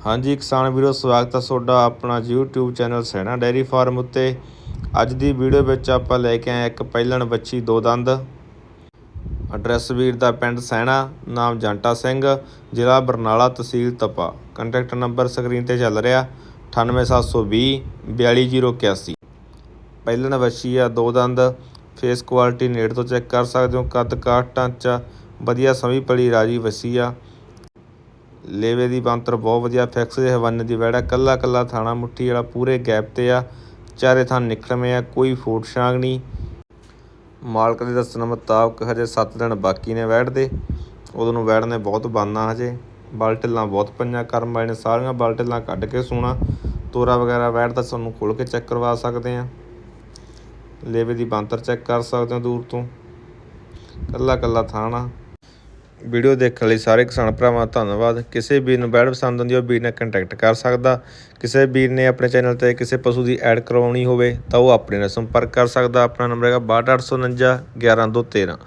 ਹਾਂਜੀ ਕਿਸਾਨ ਵੀਰੋ, ਸਵਾਗਤ ਹੈ ਤੁਹਾਡਾ ਆਪਣਾ YouTube channel Saina dairy farm ਉੱਤੇ। ਅੱਜ ਦੀ ਵੀਡੀਓ ਵਿੱਚ ਆਪਾਂ ਲੈ ਕੇ ਆਏ ਇੱਕ ਪਹਿਲਣ ਬੱਚੀ, ਦੋ ਦੰਦ। ਐਡਰੈਸ ਵੀਰ ਦਾ ਪਿੰਡ ਸੈਣਾ ਨਾਮ ਜੰਟਾ ਸਿੰਘ, ਜ਼ਿਲ੍ਹਾ Barnala tehsil Tapa. Contact number screen ਤੇ ਚੱਲ ਰਿਹਾ 98720 42081 ਪਹਿਲਣ ਬੱਚੀ ਆ, ਦੋ ਦੰਦ। ਫੇਸ ਕੁਆਲਿਟੀ ਨੇੜ ਤੋਂ ਚੈੱਕ ਕਰ ਸਕਦੇ ਹੋ, ਕੱਦ ਕਾਠ ਢਾਂਚਾ, ਵਧੀਆ ਸਮੀ ਪਲੀ ਰਾਜੀ ਵਸੀ ਆ। ਲੇਵੇ ਦੀ ਬਣਤਰ ਬਹੁਤ ਵਧੀਆ, ਫਿਕਸ ਦੇ ਹਵਾਨੇ ਦੀ ਵੈੜਾ, ਕੱਲਾ ਕੱਲਾ ਥਾਣਾ ਮੁੱਠੀ ਵਾਲਾ ਪੂਰੇ ਗੈਪ ਤੇ ਆ। ਚਾਰੇ ਥਾਂ ਨਿਕਲਵੇਂ ਆ, ਕੋਈ ਫੂਟ ਛਾਂਗ ਨਹੀਂ। ਮਾਲਕ ਦੇ ਦੱਸਣ ਮੁਤਾਬਕ ਹਜੇ 7 ਦਿਨ ਬਾਕੀ ਨੇ ਵੈੜ ਦੇ। ਉਦੋਂ ਨੂੰ ਵੈੜ ਨੇ ਬਹੁਤ ਬਾਨਾ ਹਜੇ। ਬਲਟਿਲਾਂ ਬਹੁਤ ਪਈਆਂ, ਕਰਮ ਵਾਲੇ ਨੇ ਸਾਰੀਆਂ ਬਲਟਿਲਾਂ ਕੱਢ ਕੇ ਸੋਣਾ। ਤੋਰਾ ਵਗੈਰਾ ਵੈੜ ਤਾਂ ਤੁਹਾਨੂੰ ਖੋਲ ਕੇ ਚੈੱਕ ਕਰਵਾ ਸਕਦੇ ਆ। ਲੇਵੇ ਦੀ ਬੰਤਰ ਚੈੱਕ ਕਰ ਸਕਦੇ ਹੋ ਦੂਰ ਤੋਂ। ਕੱਲਾ ਕੱਲਾ ਥਾਣਾ। ਵੀਡੀਓ ਦੇਖਣ ਲਈ ਸਾਰੇ ਕਿਸਾਨ ਭਰਾਵਾਂ ਦਾ ਧੰਨਵਾਦ। ਕਿਸੇ ਵੀਰ ਨੂੰ ਬੈਡ ਪਸੰਦ ਆਉਂਦੀ ਹੈ ਉਹ ਵੀਰ ਨਾਲ ਕੰਟੈਕਟ ਕਰ ਸਕਦਾ। ਕਿਸੇ ਵੀਰ ਨੇ ਆਪਣੇ ਚੈਨਲ ਤੇ ਕਿਸੇ ਪਸ਼ੂ ਦੀ ਐਡ ਕਰਵਾਉਣੀ ਹੋਵੇ, ਤਾਂ ਉਹ ਆਪਣੇ ਨਾਲ ਸੰਪਰਕ ਕਰ ਸਕਦਾ। ਆਪਣਾ ਨੰਬਰ ਹੈਗਾ 62849 11213